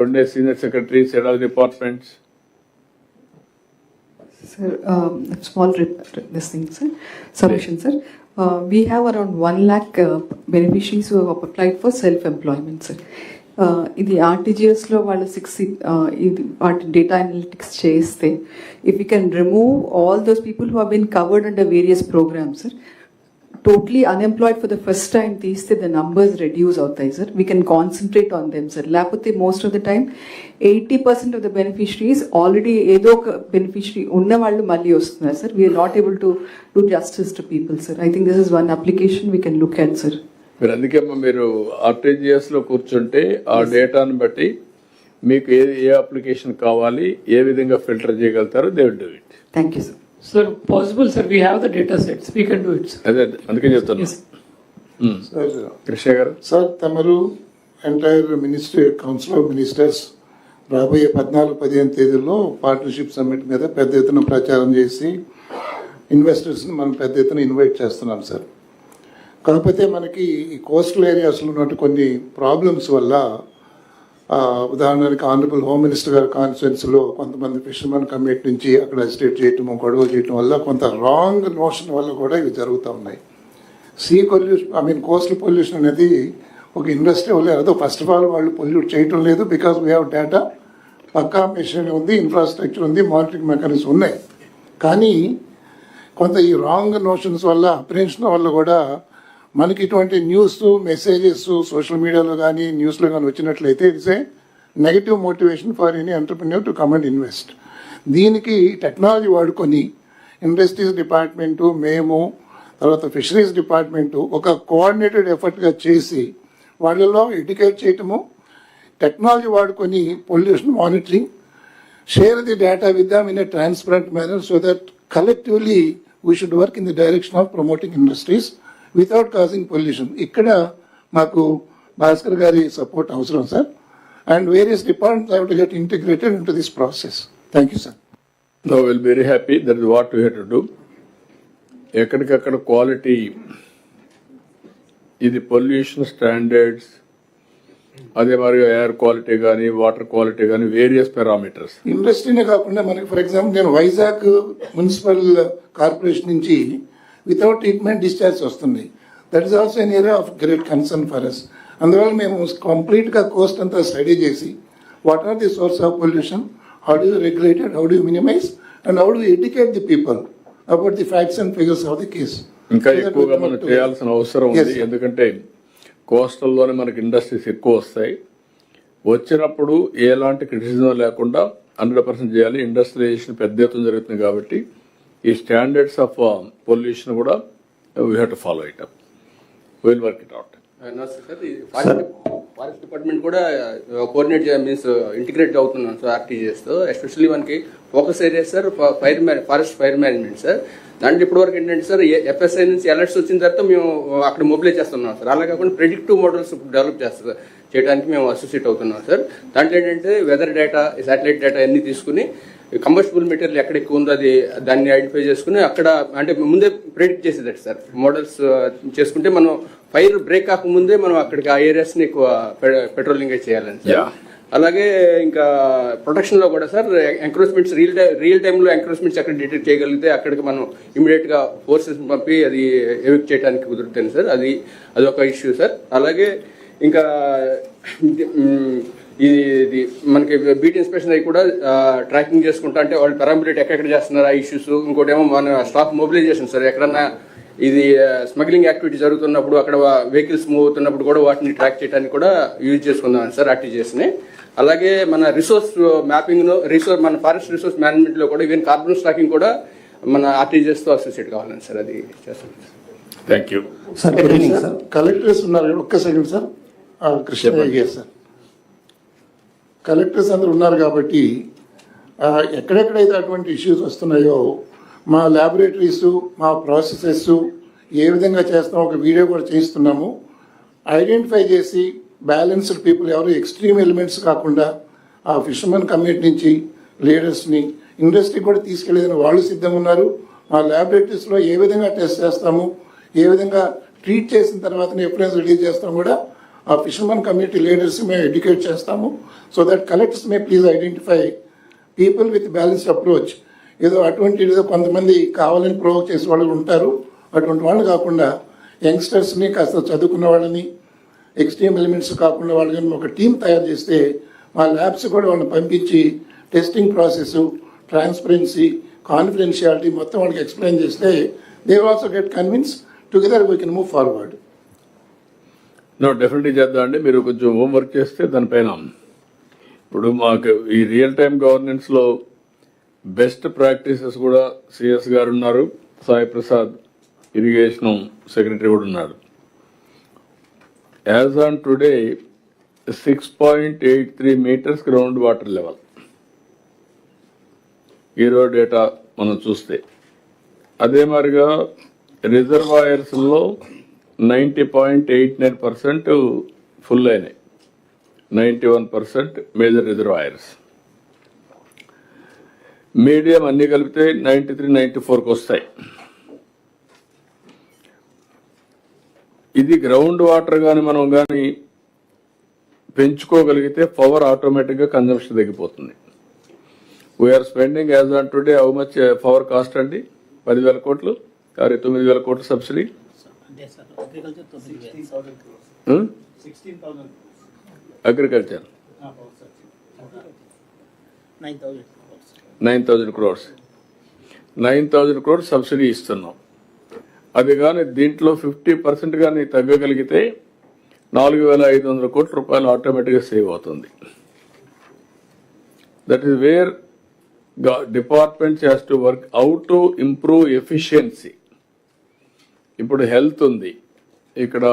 Sunday senior secretaries, head of. Sir, um, small rep- this thing, sir, submission, sir. Uh, we have around one lakh uh, beneficiaries who have applied for self-employment, sir. Uh, ఇది ఆర్టీజీఎస్లో వాళ్ళు six ఇది వాటి data analytics చేస్తే if you can remove all those people who been covered under various programmes sir totally unemployed for the first time తీస్తే the numbers reduce అవుతాయి sir we can concentrate on them sir లేకపోతే most of the time eighty percent of the beneficiaries already ఏదో ఒక beneficiary ఉన్న వాళ్ళు మళ్ళీ వస్తున్నారు sir we are not able to do justice to people sir I think this is one application we can look at sir మీరు అందుకే అమ్మా మీరు ఆర్టీజీఎస్లో కూర్చుంటే ఆ డేటాను బట్టి మీకు ఏ ఏ అప్లికేషన్ కావాలి ఏ విధంగా filter చేయగలుగుతారో they will do it. Thank you sir Sir, possible, sir. We have the data sets. We can do it. sir. అదే అందుకే. సార్ కృష్ణ గారు సార్ తమరు entire ministry council of ministers రాబోయే పద్నాలుగు పదిహేను తేదీల్లో పార్ట్నర్షిప్ సమ్మిట్ మీద పెద్ద ఎత్తున ప్రచారం చేసి ఇన్వెస్టర్స్ని మనం పెద్ద ఎత్తున ఇన్వైట్ చేస్తున్నాం సార్ కాకపోతే మనకి ఈ కోస్టల్ ఏరియాస్లో ఉన్నట్టు కొన్ని ప్రాబ్లమ్స్ వల్ల ఉదాహరణకి ఆనరబుల్ హోమ్ మినిస్టర్ గారి కాన్ఫరెన్స్లో కొంతమంది ఫిషర్మెన్ కమిటీ నుంచి అక్కడ ఎస్టేట్ చేయటం గొడవ చేయటం వల్ల కొంత రాంగ్ నోషన్ వల్ల కూడా ఇవి జరుగుతూ ఉన్నాయి. Sea pollution I mean coastal pollution అనేది ఒక ఇండస్ట్రీ వల్ల ఏదో ఫస్ట్ ఆఫ్ ఆల్ వాళ్ళు పొల్యూట్ చేయటం లేదు బికాస్ వీ హ్యావ్ డేటా పక్కా మెషిన్ ఉంది ఇన్ఫ్రాస్ట్రక్చర్ ఉంది మానిటరింగ్ మెకానిజం ఉన్నాయి. కానీ కొంత ఈ రాంగ్ నోషన్స్ వల్ల అప్రెన్షన్ వల్ల కూడా మనకి ఇటువంటి న్యూస్ మెసేజెస్ సోషల్ మీడియాలో కానీ న్యూస్లో కానీ వచ్చినట్లయితే it's a negative motivation for any entrepreneur to come and invest దీనికి టెక్నాలజీ వాడుకొని ఇండస్ట్రీస్ డిపార్ట్మెంటు మేము తర్వాత ఫిషరీస్ డిపార్ట్మెంటు ఒక కోఆర్డినేటెడ్ ఎఫర్ట్గా చేసి వాళ్ళలో ఎడ్యుకేట్ చేయటము టెక్నాలజీ వాడుకొని pollution monitoring share the data with them in a transparent manner so that collectively we should work in the direction of promoting industries without causing pollution ఇక్కడ మాకు భాస్కర్ గారి support అవసరం sir and various departments have to get integrated into this process thank you sir no will very happy that is what to do ఎక్కడికక్కడ quality ఇది pollution standards అదే మరి air quality కానీ water quality కానీ various parameters ఇండస్ట్రీనే కాకుండా మనకి for example నేను వైజాగ్ మున్సిపల్ కార్పొరేషన్ నుంచి వితౌట్ ట్రీట్మెంట్ డిశ్చార్జ్ వస్తుంది. That is also an area of great concern for us అందువల్ల మేము కంప్లీట్గా కోస్ట్ అంతా స్టడీ చేసి what are the source of pollution how do regulated how do minimise and how do educate the people about the facts and figures of the case ఇంకా ఎక్కువగా మనం చేయాల్సిన అవసరం ఉంది. ఎందుకంటే కోస్టల్లోనే మనకి ఇండస్ట్రీస్ ఎక్కువ వస్తాయి. వచ్చినప్పుడు ఎలాంటి క్రిటిసిజం లేకుండా హండ్రెడ్ పర్సెంట్ చేయాలి. ఇండస్ట్రియలైజేషన్ పెద్ద ఎత్తున జరుగుతుంది కాబట్టి ఈ స్టాండర్డ్స్ ఆఫ్ పొల్యూషన్ కూడా we have to follow it up will work it out forest department కూడా కోఆర్డినేట్ మీన్స్ ఇంటిగ్రేట్ అవుతున్నాం సార్ ఆర్టీజీఎస్తో ఎస్పెషల్లీ మనకి focus area sir fire man forest fire management sir. దాంట్లో ఇప్పటి వరకు ఏంటంటే సార్ ఎఫ్ఎస్ఐ నుంచి అలర్ట్స్ వచ్చిన తర్వాత మేము అక్కడ మొబిలైజ్ చేస్తున్నాం సార్. అలా కాకుండా ప్రెడిక్టివ్ మోడల్స్ డెవలప్ చేస్తారు చేయడానికి మేము అసోసియేట్ అవుతున్నాం సార్. దాంట్లో ఏంటంటే వెదర్ డేటా శాటిలైట్ డేటా అన్ని తీసుకుని కంబస్టబుల్ మెటీరియల్ ఎక్కడ ఎక్కువ ఉందో అది దాన్ని ఐడెంటిఫై చేసుకుని అక్కడ అంటే ముందే ప్రెడిక్ట్ చేసేదట సార్. మోడల్స్ చేసుకుంటే మనం ఫైర్ బ్రేక్ కాకముందే మనం అక్కడికి ఆ ఏరియాస్ని ఎక్కువ పెట్రోలింగ్ చేయాలని సార్. అలాగే ఇంకా ప్రొటెక్షన్లో కూడా sir encroachments real time real టైంలో ఎంక్రోచ్మెంట్స్ అక్కడ డిటెక్ట్ చేయగలిగితే అక్కడికి మనం ఇమీడియట్గా ఫోర్సెస్ పంపి అది ఎవిక్ చేయడానికి కుదురుతుంది సార్. అది అదొక ఇష్యూ సార్. అలాగే ఇంకా ఇది మనకి బీట్ ఇన్స్పెక్షన్ అవి కూడా ట్రాకింగ్ చేసుకుంటా అంటే వాళ్ళు పెరామిలిటీ ఎక్కడెక్కడ చేస్తున్నారు ఆ ఇష్యూస్ ఇంకోటి ఏమో మన స్టాక్ మొబిలైజేషన్ సార్ ఎక్కడన్నా ఇది స్మగ్లింగ్ యాక్టివిటీ జరుగుతున్నప్పుడు అక్కడ వెహికల్స్ మూవ్ అవుతున్నప్పుడు కూడా వాటిని ట్రాక్ చేయడానికి కూడా యూజ్ చేసుకుందాం సార్ ఆర్టీజీఎస్ని అలాగే మన రిసోర్స్ మ్యాపింగ్ రిసోర్స్ మన ఫారెస్ట్ రిసోర్స్ మేనేజ్మెంట్లో కూడా ఈవెన్ కార్బన్ స్టాకింగ్ కూడా మన ఆర్టీజీఎస్తో అసోసియేట్ కావాలని సార్ అది చేస్తాం థ్యాంక్ యూ సార్ కలెక్టర్స్ ఉన్నారు ఒక్క సెకండ్ సార్ ఆ, కృష్ణ సార్ కలెక్టర్స్ అందరు ఉన్నారు కాబట్టి ఎక్కడెక్కడైతే అటువంటి ఇష్యూస్ వస్తున్నాయో మా ల్యాబొరేటరీస్ మా ప్రాసెసెస్ ఏ విధంగా చేస్తామో ఒక వీడియో కూడా చేయిస్తున్నాము. ఐడెంటిఫై చేసి బ్యాలెన్స్డ్ పీపుల్ ఎవరు ఎక్స్ట్రీమ్ ఎలిమెంట్స్ కాకుండా ఆ ఫిషర్మెన్ కమ్యూనిటీ నుంచి లీడర్స్ని ఇండస్ట్రీ కూడా తీసుకెళ్ళేదని వాళ్ళు సిద్ధంగా ఉన్నారు. మా ల్యాబొరేటరీస్లో ఏ విధంగా టెస్ట్ చేస్తాము ఏ విధంగా ట్రీట్ చేసిన తర్వాత ఎఫ్రెన్స్ రిలీజ్ చేస్తాం కూడా ఆ ఫిషర్మన్ కమ్యూనిటీ లీడర్స్ మేము ఎడ్యుకేట్ చేస్తాము. So that collectors may please identify people with balanced approach ఏదో అటువంటి ఏదో కొంతమంది కావాలని ప్రోవోక్ చేసే వాళ్ళు ఉంటారు. అటువంటి వాళ్ళు కాకుండా యంగ్స్టర్స్ని కాస్త చదువుకున్న వాళ్ళని ఎక్స్ట్రీమ్ ఎలిమెంట్స్ కాకుండా వాళ్ళని ఒక టీం తయారు చేస్తే మా ల్యాబ్స్ కూడా వాళ్ళని పంపించి టెస్టింగ్ ప్రాసెస్ ట్రాన్స్పరెన్సీ కాన్ఫిడెన్షియాలిటీ మొత్తం వాళ్ళకి ఎక్స్ప్లెయిన్ చేస్తే they also get convince together we can move forward no definitely చేద్దాం అండి మీరు కొంచెం హోంవర్క్ చేస్తే దానిపైన. ఇప్పుడు మాకు ఈ రియల్ టైం గవర్నెన్స్లో బెస్ట్ ప్రాక్టీసెస్ కూడా సిఎస్ గారు ఉన్నారు. సాయి ప్రసాద్ ఇరిగేషన్ సెక్రటరీ కూడా ఉన్నారు as on today six point eight three metres ground water level ఈరో డేటా మనం చూస్తే. అదే మాదిరిగా రిజర్వాయర్స్లో ninety point eight nine percent full అయినాయి ninety one percent major reservoirs. Medium అన్ని కలిపితే నైంటీ త్రీ నైంటీ ఫోర్కి వస్తాయి ఇది గ్రౌండ్ వాటర్ కానీ మనం కానీ పెంచుకోగలిగితే పవర్ ఆటోమేటిక్గా కన్జంప్షన్ తగ్గిపోతుంది. We are spending as on today how much power cost అండి? పదివేల కోట్లు? కానీ తొమ్మిది వేల కోట్ల subsidy. Agriculture nine thousand crores nine thousand crores subsidy ఇస్తున్నాం. అది కానీ దీంట్లో ఫిఫ్టీ పర్సెంట్ కానీ తగ్గగలిగితే నాలుగు వేల ఐదు వందల కోట్ల రూపాయలు ఆటోమేటిక్గా సేవ్ అవుతుంది. That is where departments has to work how to improve efficiency ఇప్పుడు హెల్త్ ఉంది. ఇక్కడ